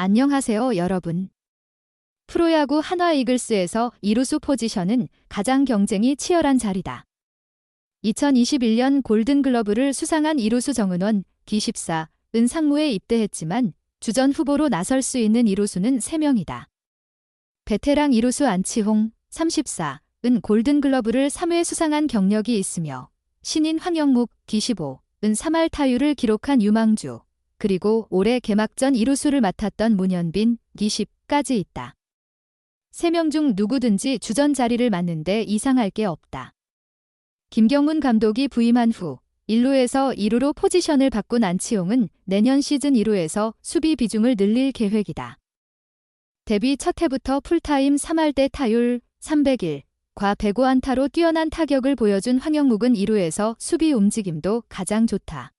안녕하세요, 여러분. 프로야구 한화 이글스에서 이루수 포지션은 가장 경쟁이 치열한 자리다. 2021년 골든글러브를 수상한 이루수 정은원, 기십사, 은 상무에 입대했지만 주전 후보로 나설 수 있는 이루수는 3명이다. 베테랑 이루수 안치홍, 34, 은 골든글러브를 3회 수상한 경력이 있으며 신인 황영묵, 기시보, 은 3할 타율을 기록한 유망주, 그리고 올해 개막전 이루수를 맡았던 문현빈, 기십까지 있다. 3명 중 누구든지 주전 자리를 맡는데 이상할 게 없다. 김경문 감독이 부임한 후 1루에서 2루로 포지션을 바꾼 안치홍은 내년 시즌 2루에서 수비 비중을 늘릴 계획이다. 데뷔 첫 해부터 풀타임 3할대 타율 301, 과 105안타로 뛰어난 타격을 보여준 황영묵은 2루에서 수비 움직임도 가장 좋다.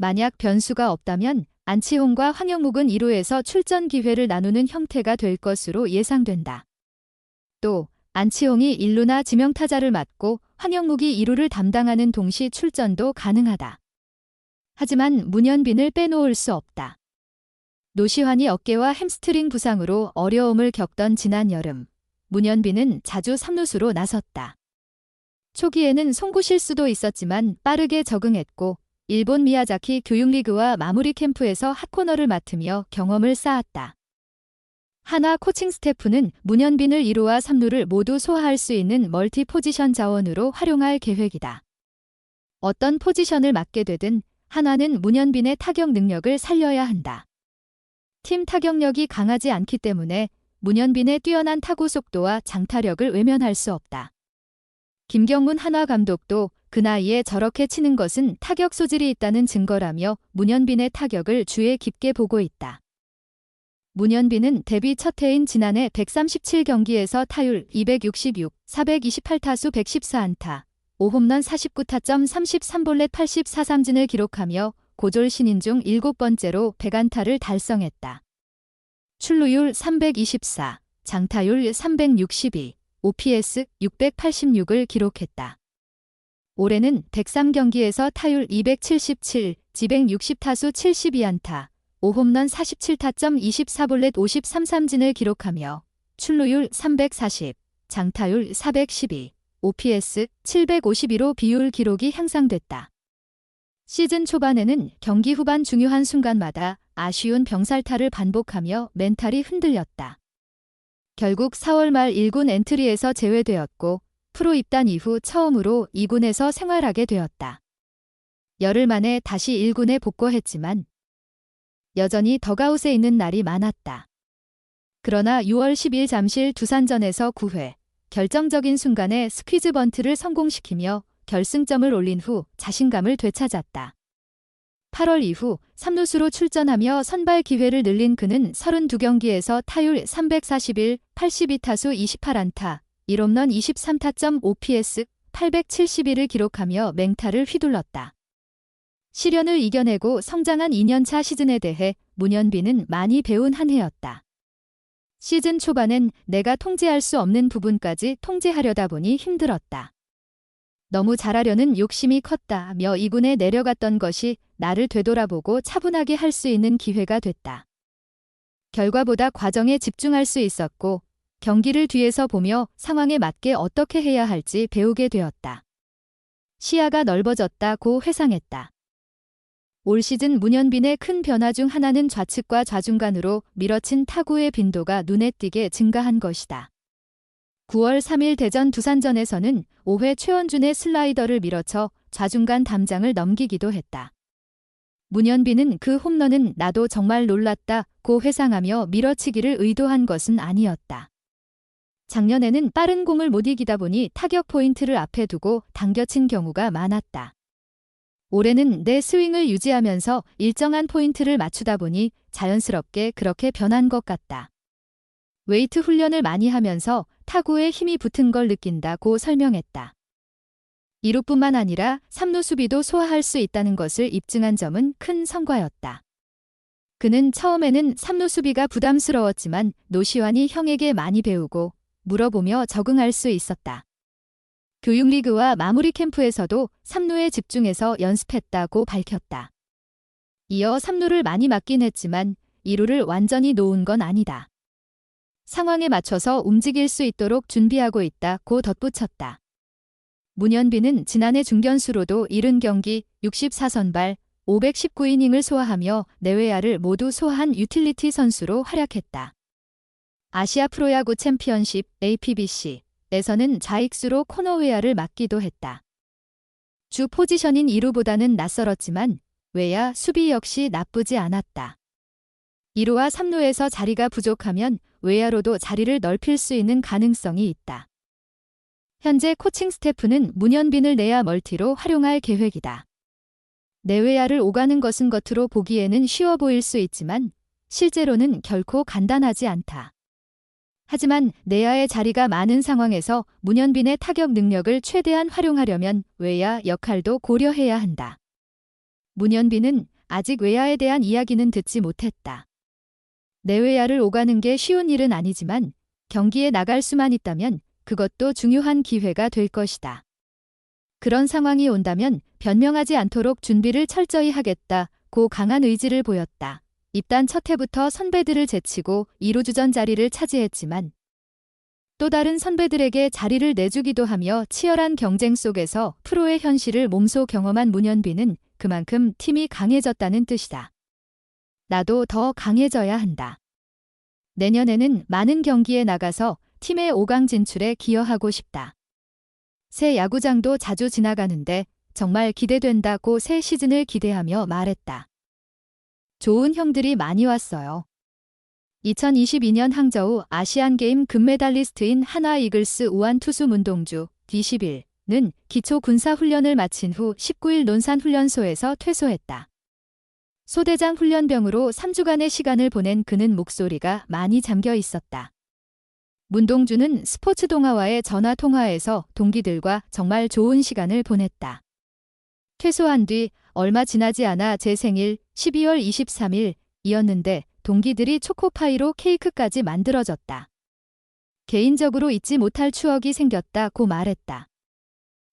만약 변수가 없다면 안치홍과 황영묵은 2루에서 출전 기회를 나누는 형태가 될 것으로 예상된다. 또 안치홍이 1루나 지명타자를 맡고 황영묵이 2루를 담당하는 동시 출전도 가능하다. 하지만 문현빈을 빼놓을 수 없다. 노시환이 어깨와 햄스트링 부상으로 어려움을 겪던 지난 여름, 문현빈은 자주 3루수로 나섰다. 초기에는 송구 실수도 있었지만 빠르게 적응했고 일본 미야자키 교육리그와 마무리 캠프에서 핫코너를 맡으며 경험을 쌓았다. 하나 코칭 스태프는 문현빈을 2루와 3루를 모두 소화할 수 있는 멀티 포지션 자원으로 활용할 계획이다. 어떤 포지션을 맡게 되든 하나는 문현빈의 타격 능력을 살려야 한다. 팀 타격력이 강하지 않기 때문에 문현빈의 뛰어난 타구 속도와 장타력을 외면할 수 없다. 김경문 한화 감독도 그 나이에 저렇게 치는 것은 타격 소질이 있다는 증거라며 문현빈의 타격을 주에 깊게 보고 있다. 문현빈은 데뷔 첫 해인 지난해 137경기에서 타율 266, 428타수 114안타, 5홈런 49타점 33볼넷 84삼진을 기록하며 고졸 신인 중 일곱 번째로 100안타를 달성했다. 출루율 324, 장타율 362, OPS 686을 기록했다. 올해는 103경기에서 타율 277, 지백 60타수 72안타, 5홈런 47타점 24볼넷 53삼진을 기록하며 출루율 340, 장타율 412, OPS 752로 비율 기록이 향상됐다. 시즌 초반에는 경기 후반 중요한 순간마다 아쉬운 병살타를 반복하며 멘탈이 흔들렸다. 결국 4월 말 1군 엔트리에서 제외되었고 프로 입단 이후 처음으로 2군에서 생활하게 되었다. 열흘 만에 다시 1군에 복귀했지만 여전히 더가웃에 있는 날이 많았다. 그러나 6월 10일 잠실 두산전에서 9회 결정적인 순간에 스퀴즈 번트를 성공시키며 결승점을 올린 후 자신감을 되찾았다. 8월 이후 3루수로 출전하며 선발 기회를 늘린 그는 32경기에서 타율 341, 82타수 28안타, 1홈런 23타점 OPS 871을 기록하며 맹타를 휘둘렀다. 시련을 이겨내고 성장한 2년차 시즌에 대해 문현빈은 많이 배운 한 해였다. 시즌 초반엔 내가 통제할 수 없는 부분까지 통제하려다 보니 힘들었다. 너무 잘하려는 욕심이 컸다며 2군에 내려갔던 것이 나를 되돌아보고 차분하게 할 수 있는 기회가 됐다. 결과보다 과정에 집중할 수 있었고 경기를 뒤에서 보며 상황에 맞게 어떻게 해야 할지 배우게 되었다. 시야가 넓어졌다고 회상했다. 올 시즌 문현빈의 큰 변화 중 하나는 좌측과 좌중간으로 밀어친 타구의 빈도가 눈에 띄게 증가한 것이다. 9월 3일 대전 두산전에서는 5회 최원준의 슬라이더를 밀어쳐 좌중간 담장을 넘기기도 했다. 문현빈은 그 홈런은 나도 정말 놀랐다 고 회상하며 밀어치기를 의도한 것은 아니었다. 작년에는 빠른 공을 못 이기다 보니 타격 포인트를 앞에 두고 당겨친 경우가 많았다. 올해는 내 스윙을 유지하면서 일정한 포인트를 맞추다 보니 자연스럽게 그렇게 변한 것 같다. 웨이트 훈련을 많이 하면서 타구에 힘이 붙은 걸 느낀다고 설명했다. 2루뿐만 아니라 3루 수비도 소화할 수 있다는 것을 입증한 점은 큰 성과였다. 그는 처음에는 3루 수비가 부담스러웠지만 노시환이 형에게 많이 배우고 물어보며 적응할 수 있었다. 교육리그와 마무리 캠프에서도 3루에 집중해서 연습했다고 밝혔다. 이어 3루를 많이 맞긴 했지만 이루를 완전히 놓은 건 아니다. 상황에 맞춰서 움직일 수 있도록 준비하고 있다고 덧붙였다. 문현빈은 지난해 중견수로도 70경기 64선발 519이닝을 소화하며 내외야를 모두 소화한 유틸리티 선수로 활약했다. 아시아 프로야구 챔피언십 APBC에서는 좌익수로 코너 외야를 맡기도 했다. 주 포지션인 2루보다는 낯설었지만 외야 수비 역시 나쁘지 않았다. 2루와 3루에서 자리가 부족하면 외야로도 자리를 넓힐 수 있는 가능성이 있다. 현재 코칭 스태프는 문현빈을 내야 멀티로 활용할 계획이다. 내외야를 오가는 것은 겉으로 보기에는 쉬워 보일 수 있지만 실제로는 결코 간단하지 않다. 하지만 내야의 자리가 많은 상황에서 문현빈의 타격 능력을 최대한 활용하려면 외야 역할도 고려해야 한다. 문현빈은 아직 외야에 대한 이야기는 듣지 못했다. 내외야를 오가는 게 쉬운 일은 아니지만 경기에 나갈 수만 있다면 그것도 중요한 기회가 될 것이다. 그런 상황이 온다면 변명하지 않도록 준비를 철저히 하겠다 고 강한 의지를 보였다. 입단 첫 해부터 선배들을 제치고 2루 주전 자리를 차지했지만 또 다른 선배들에게 자리를 내주기도 하며 치열한 경쟁 속에서 프로의 현실을 몸소 경험한 문현빈은 그만큼 팀이 강해졌다는 뜻이다. 나도 더 강해져야 한다. 내년에는 많은 경기에 나가서 팀의 5강 진출에 기여하고 싶다. 새 야구장도 자주 지나가는데 정말 기대된다고 새 시즌을 기대하며 말했다. 좋은 형들이 많이 왔어요. 2022년 항저우 아시안게임 금메달리스트인 한화 이글스 우한 투수 문동주 D11는 기초 군사 훈련을 마친 후 19일 논산훈련소에서 퇴소했다. 소대장 훈련병으로 3주간의 시간을 보낸 그는 목소리가 많이 잠겨 있었다. 문동주는 스포츠 동아와의 전화 통화에서 동기들과 정말 좋은 시간을 보냈다. 퇴소한 뒤 얼마 지나지 않아 제 생일 12월 23일 이었는데 동기들이 초코파이로 케이크까지 만들어졌다. 개인적으로 잊지 못할 추억이 생겼다고 말했다.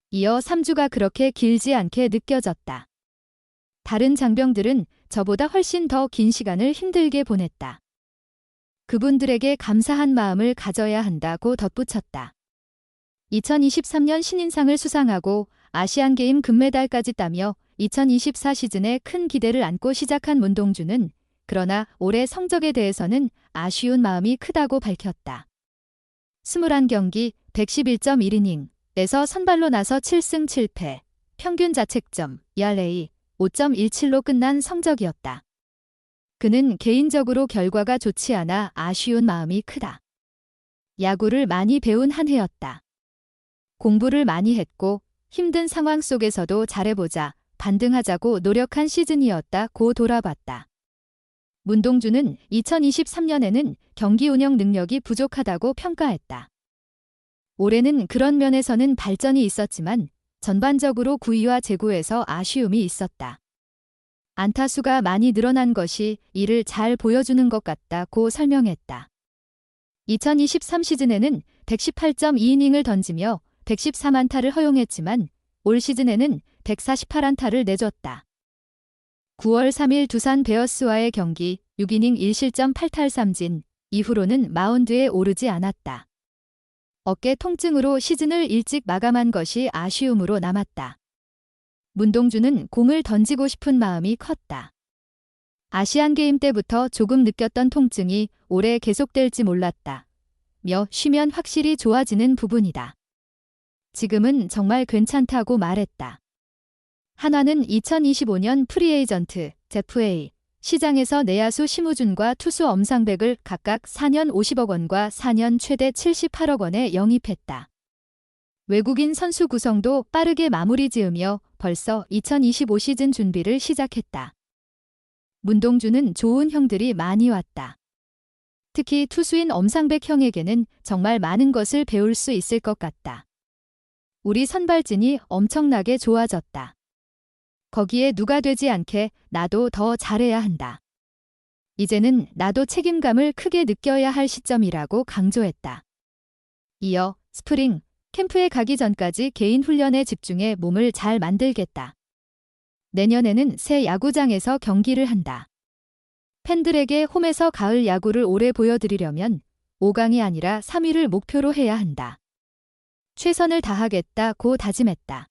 이어 3주가 그렇게 길지 않게 느껴졌다. 다른 장병들은 저보다 훨씬 더 긴 시간을 힘들게 보냈다. 그분들에게 감사한 마음을 가져야 한다고 덧붙였다. 2023년 신인상을 수상하고 아시안게임 금메달까지 따며 2024 시즌에 큰 기대를 안고 시작한 문동주는 그러나 올해 성적에 대해서는 아쉬운 마음이 크다고 밝혔다. 21경기 111.1이닝에서 선발로 나서 7승 7패, 평균 자책점 ERA 5.17로 끝난 성적이었다. 그는 개인적으로 결과가 좋지 않아 아쉬운 마음이 크다. 야구를 많이 배운 한 해였다. 공부를 많이 했고 힘든 상황 속에서도 잘해보자, 반등하자고 노력한 시즌이었다 고 돌아봤다. 문동주는 2023년에는 경기 운영 능력이 부족하다고 평가했다. 올해는 그런 면에서는 발전이 있었지만 전반적으로 구위와 제구에서 아쉬움이 있었다. 안타수가 많이 늘어난 것이 이를 잘 보여주는 것 같다고 설명했다. 2023 시즌에는 118.2이닝을 던지며 114만타를 허용했지만 올 시즌에는 148안타를 내줬다. 9월 3일 두산 베어스와의 경기 6이닝 1실점 8탈 3진 이후로는 마운드에 오르지 않았다. 어깨 통증으로 시즌을 일찍 마감한 것이 아쉬움으로 남았다. 문동주는 공을 던지고 싶은 마음이 컸다. 아시안게임 때부터 조금 느꼈던 통증이 오래 계속될지 몰랐다. 며 쉬면 확실히 좋아지는 부분이다. 지금은 정말 괜찮다고 말했다. 한화는 2025년 프리에이전트 제프A 시장에서 내야수 심우준과 투수 엄상백을 각각 4년 50억 원과 4년 최대 78억 원에 영입했다. 외국인 선수 구성도 빠르게 마무리 지으며 벌써 2025 시즌 준비를 시작했다. 문동주는 좋은 형들이 많이 왔다. 특히 투수인 엄상백 형에게는 정말 많은 것을 배울 수 있을 것 같다. 우리 선발진이 엄청나게 좋아졌다. 거기에 누가 되지 않게 나도 더 잘해야 한다. 이제는 나도 책임감을 크게 느껴야 할 시점이라고 강조했다. 이어 스프링 캠프에 가기 전까지 개인 훈련에 집중해 몸을 잘 만들겠다. 내년에는 새 야구장에서 경기를 한다. 팬들에게 홈에서 가을 야구를 오래 보여드리려면 5강이 아니라 3위를 목표로 해야 한다. 최선을 다하겠다고 다짐했다.